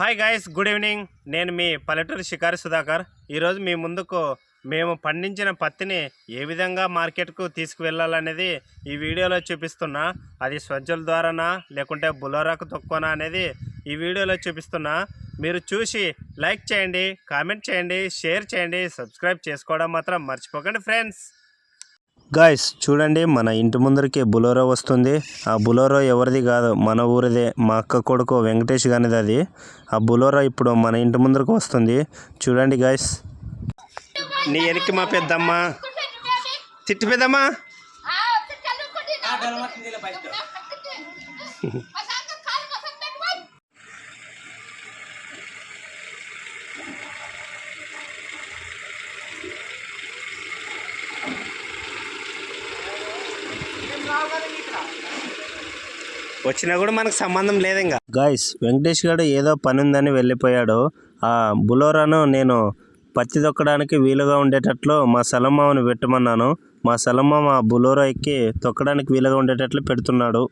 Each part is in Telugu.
హాయ్ గాయస్ గుడ్ ఈవినింగ్ నేను మీ పల్లెటూరు షికారి సుధాకర్. ఈరోజు మీ ముందుకు మేము పండించిన పత్తిని ఏ విధంగా మార్కెట్కు తీసుకువెళ్ళాలనేది ఈ వీడియోలో చూపిస్తున్నా. అది స్వజ్జల ద్వారానా లేకుంటే బులోరాకు తక్కువనా అనేది ఈ వీడియోలో చూపిస్తున్నా. మీరు చూసి లైక్ చేయండి కామెంట్ చేయండి షేర్ చేయండి సబ్స్క్రైబ్ చేసుకోవడం మాత్రం మర్చిపోకండి ఫ్రెండ్స్. గాయస్ చూడండి మన ఇంటి ముందరికి బులోరో వస్తుంది. ఆ బులోరో ఎవరిది కాదు మన ఊరిదే. మా అక్క కొడుకు వెంకటేష్ గానిది అది. ఆ బులోరో ఇప్పుడు మన ఇంటి ముందరకు వస్తుంది. చూడండి గాయస్ నీ వెనక్కి మా పెద్దమ్మ. తిట్టి పెద్దమ్మా. వచ్చినా కూడా మనకు సంబంధం లేదు ఇంకా. గాయస్ వెంకటేష్ గారు ఏదో పని ఉందని వెళ్ళిపోయాడు. ఆ బులోరాను నేను పత్తి తొక్కడానికి వీలుగా ఉండేటట్లు మా సలమ్మని పెట్టమన్నాను. మా సలమ్మ మా బులోరా ఎక్కి తొక్కడానికి వీలుగా ఉండేటట్లు పెడుతున్నాడు.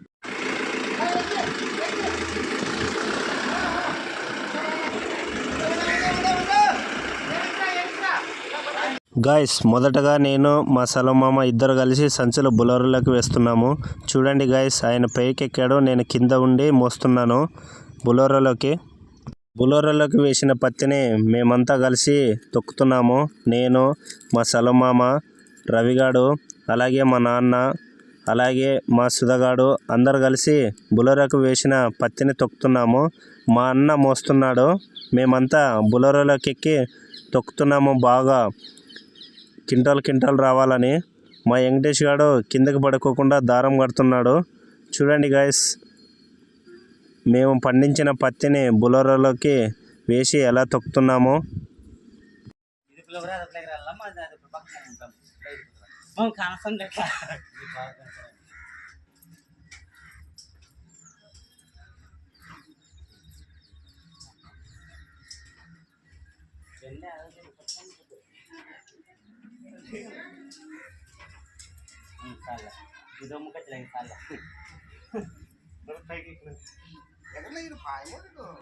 గాయస్ మొదటగా నేను మా సలమామ ఇద్దరు కలిసి సంచులు బులోరాలోకి వేస్తున్నాము. చూడండి గాయస్ ఆయన పైకి ఎక్కాడు నేను కింద ఉండి మోస్తున్నాను బులోరాలోకి. బులోరాలోకి వేసిన పత్తిని మేమంతా కలిసి తొక్కుతున్నాము. నేను మా సలమామ రవిగాడు అలాగే మా నాన్న అలాగే మా సుధగాడు అందరు కలిసి బులోరాకు వేసిన పత్తిని తొక్కుతున్నాము. మా అన్న మోస్తున్నాడు. మేమంతా బులరోలోకి ఎక్కి తొక్కుతున్నాము బాగా. కింటాల్ కింటాల్ రావాలని మా వెంకటేష్ గారు కిందకి పడుకోకుండా దారం కడుతున్నాడు. చూడండి గాయస్ మేము పండించిన పత్తిని బులరోలోకి వేసి ఎలా తొక్కుతున్నాము.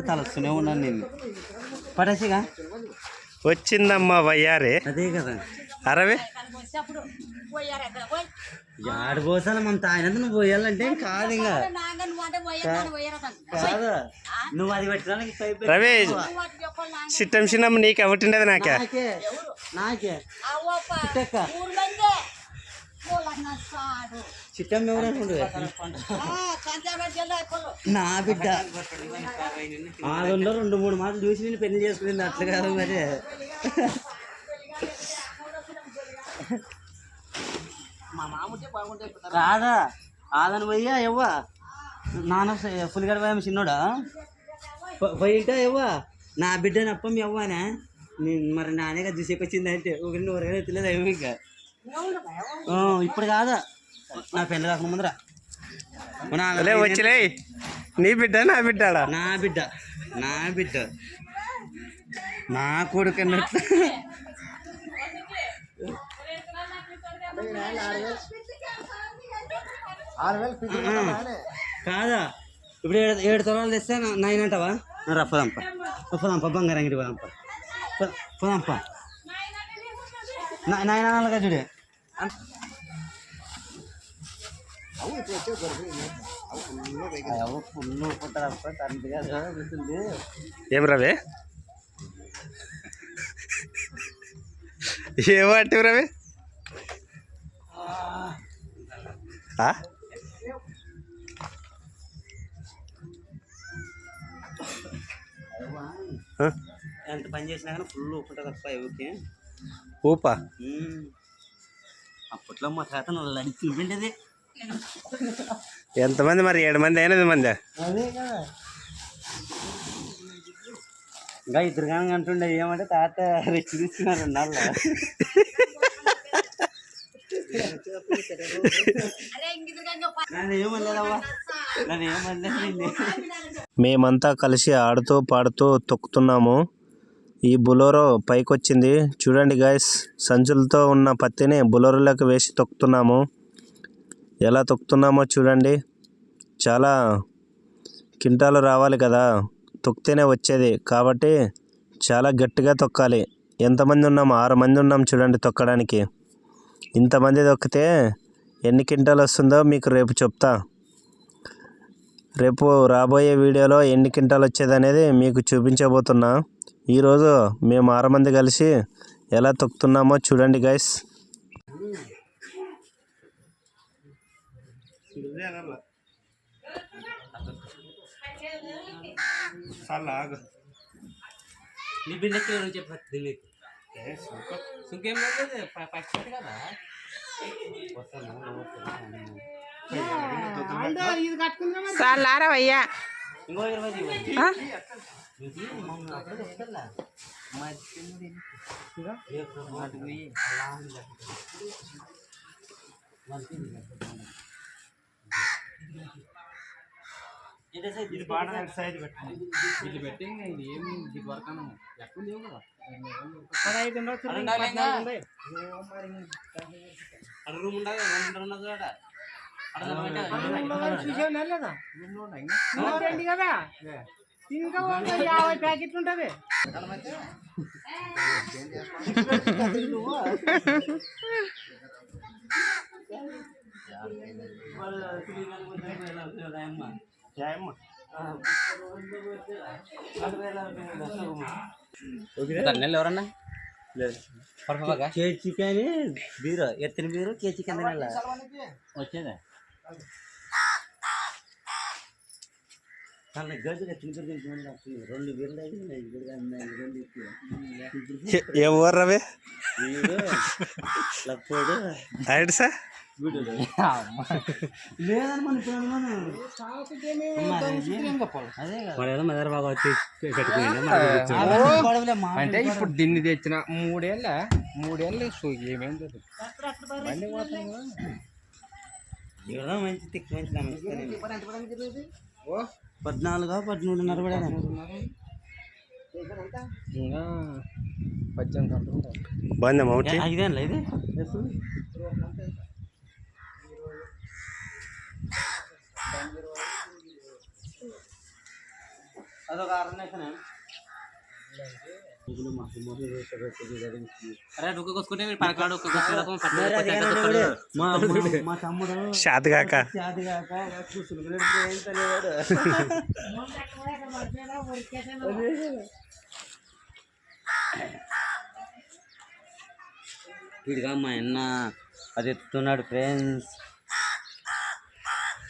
తలస్తూనే ఉన్నాను నేను. పడేసిగా వచ్చిందమ్మా వయ్యారే. అదే కదా. అరవే. ఆడ పోసాను మన తాయినంత నువ్వు పోయాలంటే కాదు ఇంకా. కాదు? నువ్వు అది పెట్టడానికి రవి చిట్టం చిన్నమ్మ నీకు? ఎవటిండేది నాకే. నాకే నా బిడ్డ. ఆరులో రెండు మూడు మాటలు చూసి నేను పెళ్ళి చేసుకుంది అట్లా కాదు మరి. కాదా ఆదని పోయ్యా ఎవ్వా నాన్న పులిగడ పోయాము చిన్నోడా? పోయింటా ఎవ్వా నా బిడ్డనప్ప మీ ఎవ్వానే నేను మరి నానేగా చూసేకొచ్చింది అంటే ఒకరి నూరుగా తెలియదు ఇంకా? ఇప్పుడు కాదా. నా పెళ్ళి కాక ముందర వచ్చిలే నీ బిడ్డ నా బిడ్డాడా? నా బిడ్డ నా బిడ్డ. నా కొడుకు అన్నట్టు కాదా? ఇప్పుడు ఏడు ఏడు తొలాలు తెస్తే నైన్ అంటావా? బంగారం అంగడి పోదాంప. పో- పోదాంప. నా- నైన్ అనాలిగా చూడే. ఏం రవి ఏమో అంటే రవి? ఎంత పని చేసినా కానీ ఫుల్ ఉంటుంది తప్ప ఎవరికి ఊపా అప్పట్లో మా తాత నన్ను అడిగి చూపిండేది ఎంతమంది మరి? ఏడు మంది ఎనిమిది మంది? అదే కదా. ఇంకా ఇద్దరు కానీ అంటుండే ఏమంటే తాత రెస్ట్ తీసుకున్నారు నాళ్ళ. మేమంతా కలిసి ఆడుతూ పాడుతూ తొక్కుతున్నాము. ఈ బులోరో పైకొచ్చింది. చూడండి గాయస్ సంచులతో ఉన్న పత్తిని బులోరోలోకి వేసి తొక్కుతున్నాము. ఎలా తొక్కుతున్నామో చూడండి. చాలా కింటాలు రావాలి కదా. తొక్కితేనే వచ్చేది. కాబట్టి చాలా గట్టిగా తొక్కాలి. ఎంతమంది ఉన్నాం? ఆరు మంది ఉన్నాం చూడండి తొక్కడానికి. ఇంతమంది తొక్కితే ఎన్ని క్వింటాలు వస్తుందో మీకు రేపు చెప్తా. రేపు రాబోయే వీడియోలో ఎన్ని క్వింటాలు వచ్చేది అనేది మీకు చూపించబోతున్నా. ఈరోజు మేము ఆరు మంది కలిసి ఎలా తొక్కుతున్నామో చూడండి గైస్ నీ బిడ్డకి కదా? ఇది ఇది. ఇదే సైజ్ ఇది పెట్టండి. వీళ్ళు పెట్టి ఇది ఏం ఇది వర్క్ ఎక్కువ లేవు కదా? అక్కడ రూమ్ ఉండదు రూమ్ ఉండదు కూడా అక్కడ యాభై ప్యాకెట్లు ఉంటది. నెల ఎవరన్నా? కే చికెన్ బీరు ఎత్తిన బీరు కే చికెన్ వచ్చేదా? సార్ కట్టుకుని అంటే ఇప్పుడు దీన్ని తెచ్చిన మూడేళ్ళ మూడేళ్ళు సో ఎవరో మంచి తిక్కు మంచి నమస్కారం పద్నాలుగు పద్మూడున్నర కూడా ఇంకా పద్దెనిమిది. బాగుందా మౌంటి ఇది? అదొక అరణ్యకనే తెలియవాడు వీడిగా మా అన్న అది ఎత్తుతున్నాడు ఫ్రెండ్స్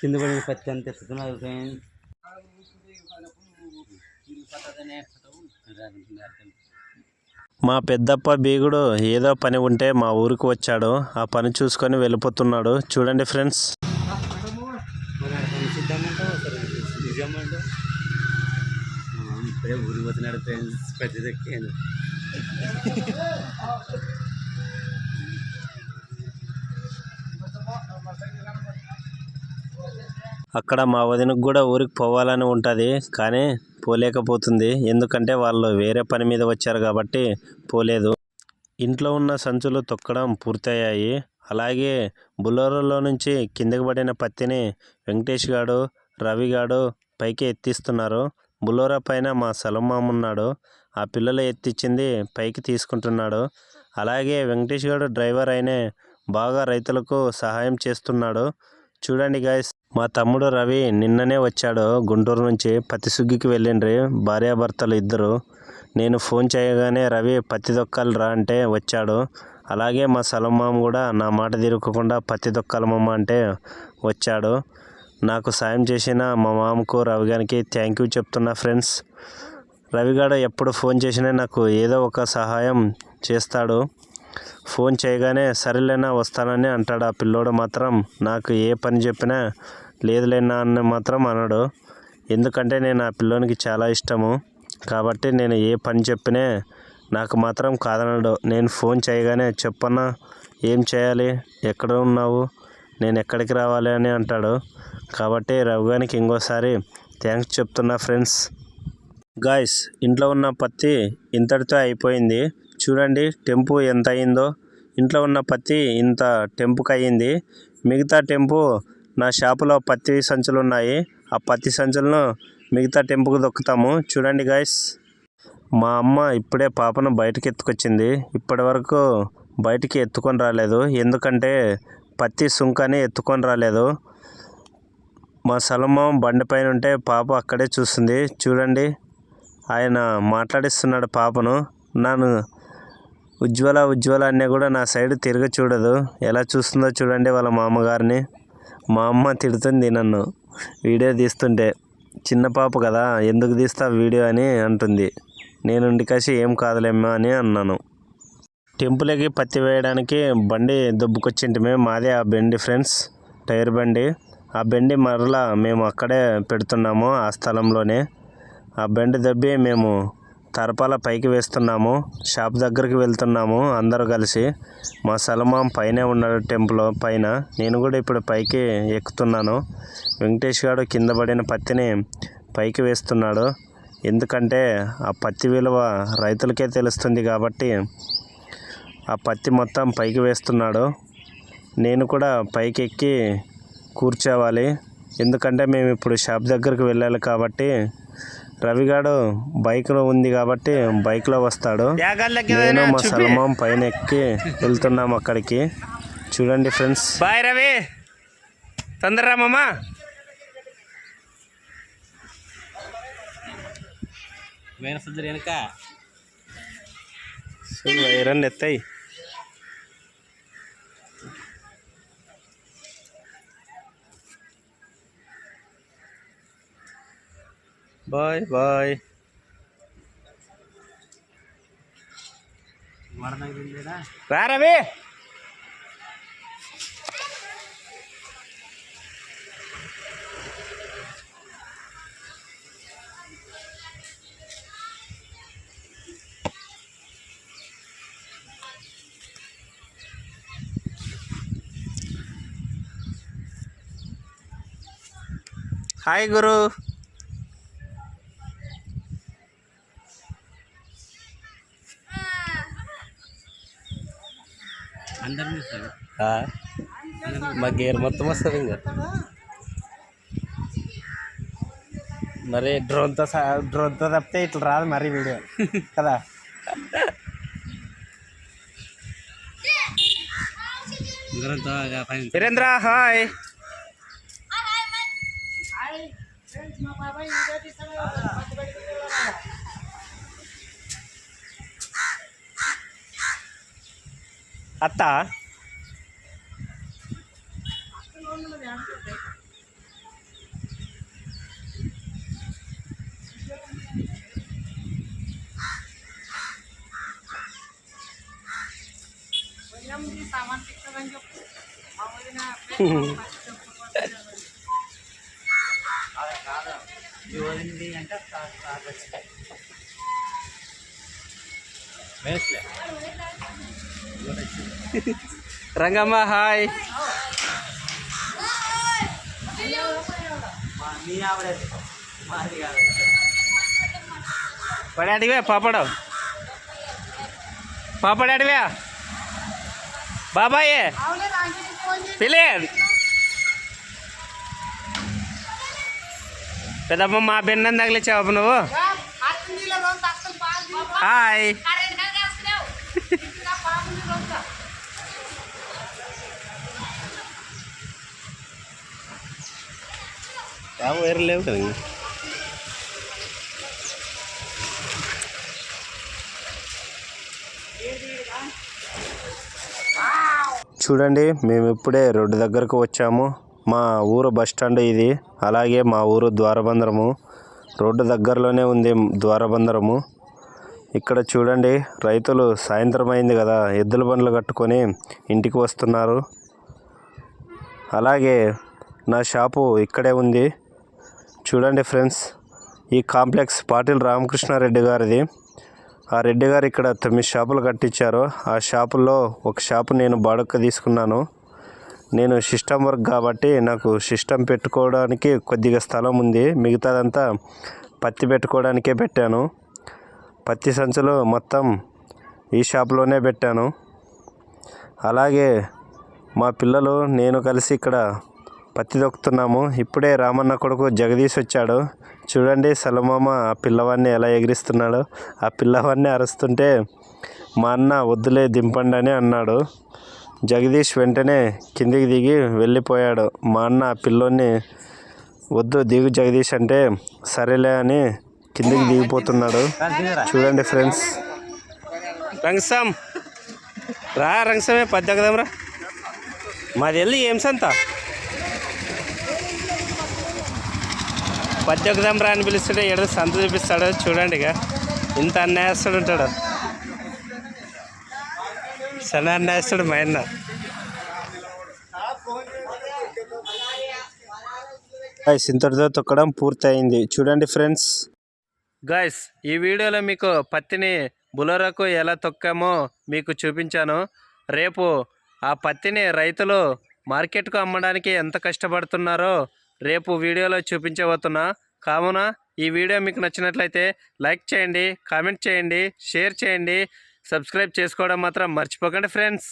కింద పడిన పత్తి అంత ఎత్తుతున్నాడు ఫ్రెండ్స్ మా పెద్దప్ప బీగుడు ఏదో పని ఉంటే మా ఊరికి వచ్చాడు. ఆ పని చూసుకొని వెళ్ళిపోతున్నాడు. చూడండి ఫ్రెండ్స్. ఇప్పుడే ఊరికి పోతున్నాడు ఫ్రెండ్స్ పెద్ద అక్కడ మా వదినకు కూడా ఊరికి పోవాలని ఉంటుంది. కానీ పోలేకపోతుంది. ఎందుకంటే వాళ్ళు వేరే పని మీద వచ్చారు కాబట్టి పోలేదు. ఇంట్లో ఉన్న సంచులు తొక్కడం పూర్తయ్యాయి. అలాగే బులోరోలో నుంచి కిందకి పడిన పత్తిని వెంకటేష్ గాడు రవి గాడు పైకి ఎత్తిస్తున్నారు. బులోరా పైన మా సలమామ ఉన్నాడు. ఆ పిల్లలు ఎత్తిచ్చింది పైకి తీసుకుంటున్నాడు. అలాగే వెంకటేష్ గారు డ్రైవర్ అయినే బాగా రైతులకు సహాయం చేస్తున్నాడు. చూడండి గాయస్. మా తమ్ముడు రవి నిన్ననే వచ్చాడు గుంటూరు నుంచి పత్తి సుగ్గికి వెళ్ళిండ్రి. భార్యాభర్తలు ఇద్దరు. నేను ఫోన్ చేయగానే రవి పత్తి దొక్కాలి రా అంటే వచ్చాడు. అలాగే మా సలమామ కూడా నా మాట తిరగకుండా పత్తి దొక్కాలమ్మ అంటే వచ్చాడు. నాకు సాయం చేసిన మా మామకు రవి గారికి థ్యాంక్ యూ చెప్తున్నా ఫ్రెండ్స్ రవిగాడు ఎప్పుడు ఫోన్ చేసినా నాకు ఏదో ఒక సహాయం చేస్తాడు. ఫోన్ చేయగానే సరేలేనా వస్తానని అంటాడు ఆ పిల్లోడు మాత్రం. నాకు ఏ పని చెప్పినా లేదులే నాన్న మాత్రం అనడు. ఎందుకంటే నేను ఆ పిల్లోనికి చాలా ఇష్టము. కాబట్టి నేను ఏ పని చెప్పినా నాకు మాత్రం కాదనడు. నేను ఫోన్ చేయగానే చెప్పన్నా ఏం చేయాలి? ఎక్కడ ఉన్నావు? నేను ఎక్కడికి రావాలి? అని అంటాడు. కాబట్టి రవిగానికి ఇంకోసారి థ్యాంక్స్ చెప్తున్నా ఫ్రెండ్స్. గాయస్ ఇంట్లో ఉన్న పత్తి ఇంతటితో అయిపోయింది. చూడండి టెంపు ఎంత అయిందో ఇంట్లో ఉన్న పత్తి ఇంత టెంపుకి అయ్యింది మిగతా టెంపు నా షాపులో పత్తి సంచులు ఉన్నాయి. ఆ పత్తి సంచులను మిగతా టెంపుకు దొక్కుతాము. చూడండి గాయస్. మా అమ్మ ఇప్పుడే పాపను బయటకు ఎత్తుకొచ్చింది. ఇప్పటి వరకు బయటికి ఎత్తుకొని రాలేదు. ఎందుకంటే పత్తి సుంకని ఎత్తుకొని రాలేదు. మా సలమం బండి పైన ఉంటే పాప అక్కడే చూస్తుంది. చూడండి. ఆయన మాట్లాడిస్తున్నాడు పాపను. నన్ను ఉజ్వల ఉజ్వల అన్నీ కూడా నా సైడ్ తిరిగి చూడదు. ఎలా చూస్తుందో చూడండి వాళ్ళ మామగారిని. మా అమ్మ తిడుతుంది నన్ను. వీడియో తీస్తుంటే చిన్న పాప కదా ఎందుకు తీస్తావు వీడియో అని అంటుంది. నేను కాసి ఏం కాదులేమ్మా అని అన్నాను. టెంపుల్కి పత్తి వేయడానికి బండి దుబ్బుకొచ్చింటిమే మాదే ఆ బండి ఫ్రెండ్స్ టైర్ బండి. ఆ బండి మరలా మేము అక్కడే పెడుతున్నాము ఆ స్థలంలోనే. ఆ బండి దబ్బి మేము తరపాల పైకి వేస్తున్నాము షాప్ దగ్గరికి వెళ్తున్నాము అందరూ కలిసి. మా సలమాం పైనే ఉన్నాడు టెంపుల్ పైన. నేను కూడా ఇప్పుడు పైకి ఎక్కుతున్నాను. వెంకటేష్ గారు కింద పడిన పత్తిని పైకి వేస్తున్నాడు. ఎందుకంటే ఆ పత్తి విలువ రైతులకే తెలుస్తుంది కాబట్టి ఆ పత్తి మొత్తం పైకి వేస్తున్నాడు. నేను కూడా పైకి ఎక్కి కూర్చోవాలి. ఎందుకంటే మేము ఇప్పుడు షాప్ దగ్గరికి వెళ్ళాలి కాబట్టి రవిగాడు బైక్లో ఉంది కాబట్టి బైక్లో వస్తాడు. నేను మా సల్మాం పైన ఎక్కి వెళ్తున్నాం అక్కడికి. చూడండి ఫ్రెండ్స్. బాయ్ రవి. వేరే సజ్జరు వెనక. వైరన్ ఎత్తాయి. బాయ్ బాయ్ వడదా రా రవి హాయ్ గురు మా గేర్ మొత్తం వస్తుంది ఇంకా. మరి డ్రోన్తో డ్రోన్తో తప్పితే ఇట్లా రాదు మరి వీడియో. కదా? Virendra hi. అత్త యువలింది అంటే Rangamma hi. మీ ఆవిడ మాది కాదు పడి అడివే పాపడు. పాపడు అడివే బాబాయే. పిలే పెద్దమ్మ మా బెన్నం తగిలిచ్చావు నువ్వు? హాయ్. వేరే లేవు కదా. చూడండి మేము ఇప్పుడే రోడ్డు దగ్గరకు వచ్చాము. మా ఊరు బస్ స్టాండ్ ఇది. అలాగే మా ఊరు ద్వారబందరము. రోడ్డు దగ్గరలోనే ఉంది ద్వారబందరము. ఇక్కడ చూడండి రైతులు సాయంత్రం అయింది కదా. ఎద్దుల బండ్లు కట్టుకొని ఇంటికి వస్తున్నారు. అలాగే నా షాపు ఇక్కడే ఉంది. చూడండి ఫ్రెండ్స్ ఈ కాంప్లెక్స్ పాటిల్ రామకృష్ణారెడ్డి గారిది. ఆ రెడ్డి గారు ఇక్కడ తొమ్మిది షాపులు కట్టించారు. ఆ షాపుల్లో ఒక షాపు నేను బాడుక్క తీసుకున్నాను. నేను సిస్టమ్ వర్క్ కాబట్టి నాకు సిస్టమ్ పెట్టుకోవడానికి కొద్దిగా స్థలం ఉంది. మిగతాదంతా పత్తి పెట్టుకోవడానికే పెట్టాను. పత్తి సంచులు మొత్తం ఈ షాప్లోనే పెట్టాను. అలాగే మా పిల్లలు నేను కలిసి ఇక్కడ పత్తి దొక్కుతున్నాము ఇప్పుడే రామన్న కొడుకు జగదీష్ వచ్చాడు. చూడండి సలమామ ఆ పిల్లవాడిని ఎలా ఎగిరిస్తున్నాడు. ఆ పిల్లవాడిని అరుస్తుంటే మా అన్న వద్దులే దింపండి అని అన్నాడు. జగదీష్ వెంటనే కిందికి దిగి వెళ్ళిపోయాడు. మా అన్న ఆ పిల్లోని వద్దు దిగు జగదీష్ అంటే సరేలే అని కిందికి దిగిపోతున్నాడు. చూడండి ఫ్రెండ్స్. రంగసాం రా రంగసమే పద్దెకదాం రా మాది వెళ్ళి ఏం సంత పద్దెకదాం రా అని పిలుస్తుంటే ఏదో సంత చూపిస్తాడు. చూడండి ఇక. ఇంత అన్యాయస్తుడు ఉంటాడు. సన్న అన్యాయస్తుడు మా అన్న గాయస్ ఇంతటితో తొక్కడం పూర్తయింది. చూడండి ఫ్రెండ్స్. గాయస్ ఈ వీడియోలో మీకు పత్తిని బులరకు ఎలా తొక్కామో మీకు చూపించాను. రేపు ఆ పత్తిని రైతులు మార్కెట్కు అమ్మడానికి ఎంత కష్టపడుతున్నారో రేపు వీడియోలో చూపించబోతున్నా కావున ఈ వీడియో మీకు నచ్చినట్లయితే లైక్ చేయండి కామెంట్ చేయండి షేర్ చేయండి సబ్స్క్రైబ్ చేసుకోవడం మాత్రం మర్చిపోకండి ఫ్రెండ్స్.